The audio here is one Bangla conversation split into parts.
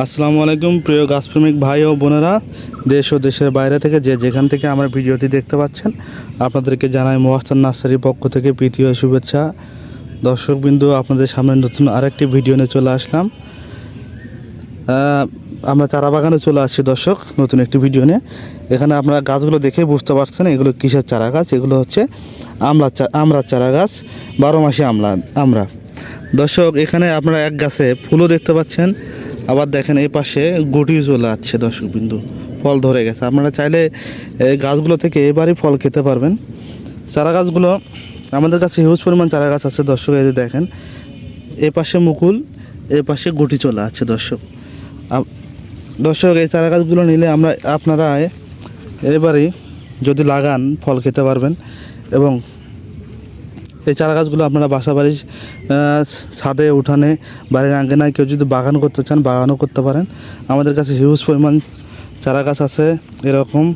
আসসালামু আলাইকুম, প্রিয় গাছপ্রেমিক ভাই ও বোনেরা। দেশ ও দেশের বাইরে থেকে যে যেখান থেকে আমার ভিডিওটি দেখতে পাচ্ছেন, আপনাদেরকে জানাই মোহাস্তান নার্সারির পক্ষ থেকে প্রীতি ও শুভেচ্ছা। দর্শকবিন্দু, আপনাদের সামনে নতুন আরেকটি ভিডিও নিয়ে চলে আসলাম। আমরা চারা বাগানে চলে আসছি দর্শক, নতুন একটি ভিডিও নিয়ে। এখানে আপনারা গাছগুলো দেখে বুঝতে পারছেন, এগুলো কিসের চারা গাছ? এগুলো হচ্ছে আমলা চা আমরার চারা গাছ, বারো মাসে আমলা, আমরা। দর্শক, এখানে আপনারা এক গাছে ফুলও দেখতে পাচ্ছেন আবার দেখেন এই পাশে গুটিও চলে আসছে দর্শক বিন্দু ফল ধরে গেছে। আপনারা চাইলে এই গাছগুলো থেকে এবারই ফল খেতে পারবেন। চারা গাছগুলো আমাদের কাছে হিউজ পরিমাণ চারা গাছ আছে দর্শক, এই দেখেন, এ পাশে মুকুল, এ পাশে গুটি চলে আছে দর্শক। দর্শক, এই চারা গাছগুলো নিলে আমরা, আপনারা এবারই যদি লাগান, ফল খেতে পারবেন এবং এই চারা গাছগুলো আপনারা বাসা বাড়ির ছাদে, উঠানে, বাড়ির আঙ্গেনায় কেউ যদি বাগান করতে চান, বাগানও করতে পারেন। আমাদের কাছে হিউজ পরিমাণ চারা গাছ আছে, এরকম।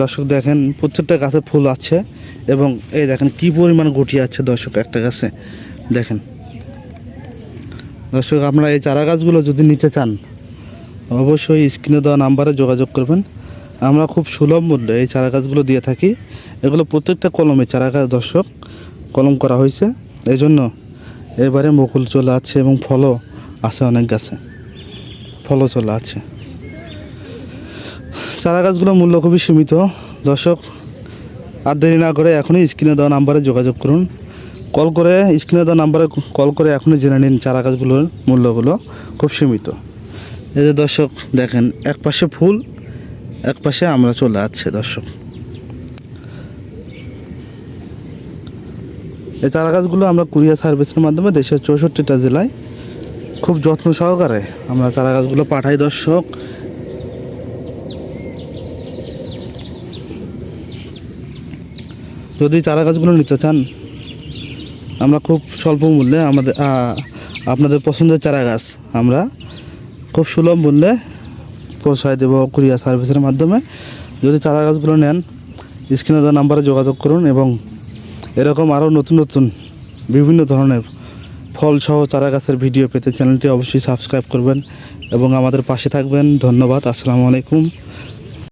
দর্শক দেখেন, প্রত্যেকটা গাছে ফুল আছে এবং এই দেখেন কি পরিমাণ গুটি আছে দর্শক একটা গাছে। দেখেন। দর্শক, আপনারা এই চারা গাছগুলো যদি নিতে চান, অবশ্যই স্ক্রিনে দেওয়া নাম্বারে যোগাযোগ করবেন। আমরা খুব সুলভ মূল্যে এই চারা গাছগুলো দিয়ে থাকি। এগুলো প্রত্যেকটা কলমে চারা গাছ দর্শক। কলম করা হয়েছে। এই জন্য এবারে মুকুল চলে আছে এবং ফলও আছে অনেক গাছে। ফলও চলে আছে। চারা গাছগুলোর মূল্য খুবই সীমিত। দর্শক, আর দেরি না করে এখনই স্ক্রিনে দেওয়া নাম্বারে যোগাযোগ করুন। কল করে, স্ক্রিনে দেওয়া নাম্বারে কল করে এখনই জেনে নিন চারা গাছগুলোর মূল্যগুলো খুব সীমিত। এই যে দর্শক, দেখেন এক পাশে ফুল এক পাশে আমরা চলে আসছে দর্শক। এই চারা গাছগুলো আমরা কুরিয়ার সার্ভিসের মাধ্যমে দেশের চৌষট্টিটা জেলায় খুব যত্ন সহকারে আমরা চারা গাছগুলো পাঠাই, দর্শক। যদি চারা গাছগুলো নিতে চান, আমরা খুব স্বল্প মূল্যে আমাদের আপনাদের পছন্দের চারা গাছ আমরা খুব সুলভ মূল্যে পৌঁছায় দেবো কুরিয়ার সার্ভিসের মাধ্যমে। যদি চারা গাছগুলো নেন, স্ক্রিনে নাম্বারে যোগাযোগ করুন এবং এরকম আরও নতুন নতুন বিভিন্ন ধরনের ফল সহ চারা গাছের ভিডিও পেতে চ্যানেলটি অবশ্যই সাবস্ক্রাইব করবেন এবং আমাদের পাশে থাকবেন। ধন্যবাদ, আসসালামু আলাইকুম।